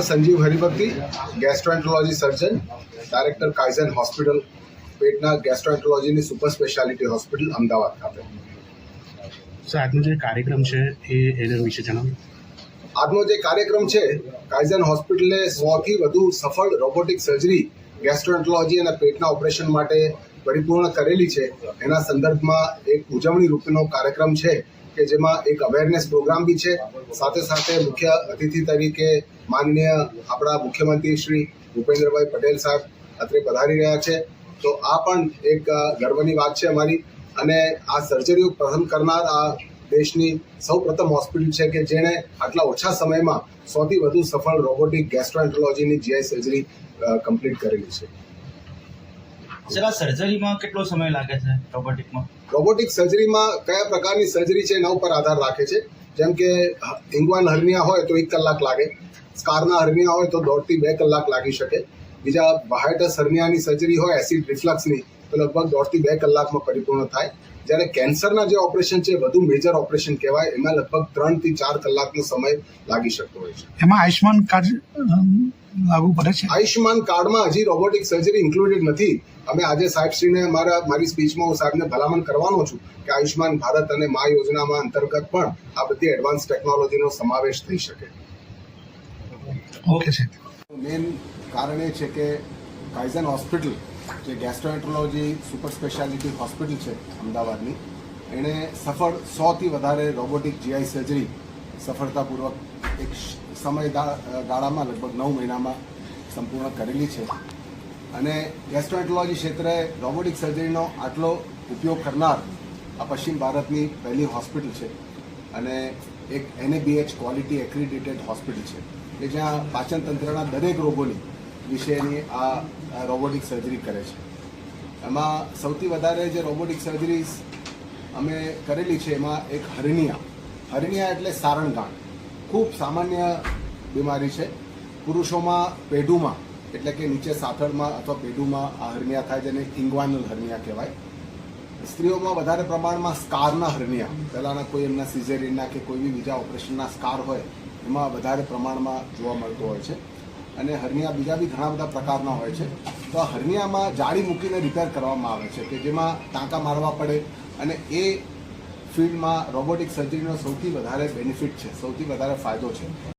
Sanjeev Haribhakti gastroenterology surgeon director Kaizen hospital પેટના ગેસ્ટ્રોએન્ટ્રોલોજીની super speciality hospital Ahmedabad ખાતે. Sir આજનો જે કાર્યક્રમ છે એ એના વિશે જણાવો. આજનો જે કાર્યક્રમ છે કાઇઝન હોસ્પિટલે સોથી વધુ સફળ રોબોટિક સર્જરી ગેસ્ટ્રોએન્ટ્રોલોજી અને પેટના ઓપરેશન માટે પરિપૂર્ણ કરેલી છે. એના સંદર્ભમાં એક ઉજવણી રૂપનો કાર્યક્રમ છે. કે જેમાં એક અવેરનેસ પ્રોગ્રામ બી છે. સાથે સાથે મુખ્ય અતિથિ તરીકે માનનીય આપણા મુખ્યમંત્રી શ્રી ભૂપેન્દ્રભાઈ પટેલ સાહેબ અત્રે પધારી રહ્યા છે. તો આ પણ એક ગર્વની વાત છે અમારી. અને આ સર્જરીઓ પ્રથમ કરનાર આ દેશની સૌ પ્રથમ હોસ્પિટલ છે કે જેણે આટલા ઓછા સમયમાં સૌથી વધુ સફળ રોબોટિક ગેસ્ટ્રોએન્ટ્રોલોજીની જીઆઈ સર્જરી કમ્પ્લીટ કરેલી છે. સર આ સર્જરીમાં કેટલો સમય લાગે છે રોબોટિકમાં? રોબોટિક સર્જરીમાં કયા પ્રકારની સર્જરી છે એના ઉપર આધાર રાખે છે. જેમ કે ઇંગવાન હર્નિયા હોય તો એક કલાક લાગે. સ્કારના હર્નિયા હોય તો દોઢથી બે કલાક લાગી શકે. બીજા વાહાઇટસ હર્નિયાની સર્જરી હોય એસિડ રિફ્લક્સની તો લગભગ દોઢથી બે કલાકમાં પરિપૂર્ણ થાય. જ્યારે કેન્સરના જે ઓપરેશન છે વધુ મેજર ઓપરેશન કહેવાય એમાં લગભગ ત્રણથી ચાર કલાકનો સમય લાગી શકતો હોય છે. એમાં આયુષ્માન કાર્ડ લાગુ પડે છે. આયુષ્યમાન કાર્ડમાં હજી રોબોટિક સર્જરી ઇન્ક્લુડેડ નથી. અમે આજે સાહેબશ્રીને મારા મારી સ્પીચમાં હું સાહેબને ભલામણ કરવાનો છું કે આયુષ્યમાન ભારત અને મા યોજનામાં અંતર્ગત પણ આ બધી એડવાન્સ ટેકનોલોજીનો સમાવેશ થઈ શકે. ઓકે છે. મેઇન કારણ એ છે કે કાઇઝન હોસ્પિટલ જે ગેસ્ટ્રોએન્ટ્રોલોજી સુપર સ્પેશિયાલિટી હોસ્પિટલ છે અમદાવાદની એણે સફળ સોથી વધારે રોબોટિક જીઆઈ સર્જરી સફળતાપૂર્વક એક સમય ગાળામાં, લગભગ નવ મહિનામાં સંપૂર્ણ કરેલી છે. અને ગેસ્ટ્રોએન્ટોલોજી ક્ષેત્રે રોબોટિક સર્જરીનો આટલો ઉપયોગ કરનાર આ પશ્ચિમ ભારતની પહેલી હોસ્પિટલ છે અને એક એનએબીએચ ક્વોલિટી એક્રિડિટેડ હોસ્પિટલ છે. કે જ્યાં પાચન તંત્રના દરેક રોગોની વિશેની આ રોબોટિક સર્જરી કરે છે. એમાં સૌથી વધારે જે રોબોટિક સર્જરીઝ અમે કરેલી છે એમાં એક હર્નિયા હર્નિયા એટલે સારણગાંઠ. ખૂબ સામાન્ય બીમારી છે. પુરુષોમાં પેઢુમાં, એટલે કે નીચે સાથળમાં અથવા પેઢુમાં આ હર્નિયા થાય જેને ઇંગવાનલ હર્નિયા કહેવાય. સ્ત્રીઓમાં વધારે પ્રમાણમાં સ્કારના હર્નિયા પહેલાંના કોઈ એમના સિઝેરિયનના કે કોઈ બી બીજા ઓપરેશનના સ્કાર હોય, એમાં વધારે પ્રમાણમાં જોવા મળતો હોય છે. અને હર્નિયા બીજા બી ઘણા બધા પ્રકારના હોય છે. તો આ હર્નિયામાં જાળી મૂકીને રિપેર કરવામાં આવે છે, કે જેમાં ટાંકા મારવા પડે અને એ ફિલ્ડમાં રોબોટિક સર્જરીનો સૌથી વધારે બેનિફિટ છે સૌથી વધારે ફાયદો છે.